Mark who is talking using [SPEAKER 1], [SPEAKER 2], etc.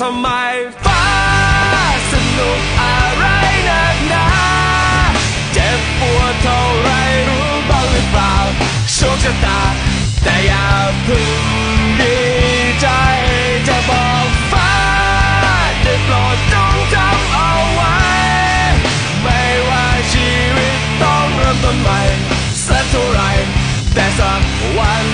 [SPEAKER 1] ทำไมฟ้าสนุกอะไรนักหนา เจ็บปวดเท่าไรรู้บ้างหรือเปล่าโชคชะตา แต่อย่าพึ่งดีใจจะบอกฟ้าได้โปรดจงจำเอาไว้ ไม่ว่าชีวิตต้องเริ่มต้นใหม่สักเท่าไรแต่สักวัน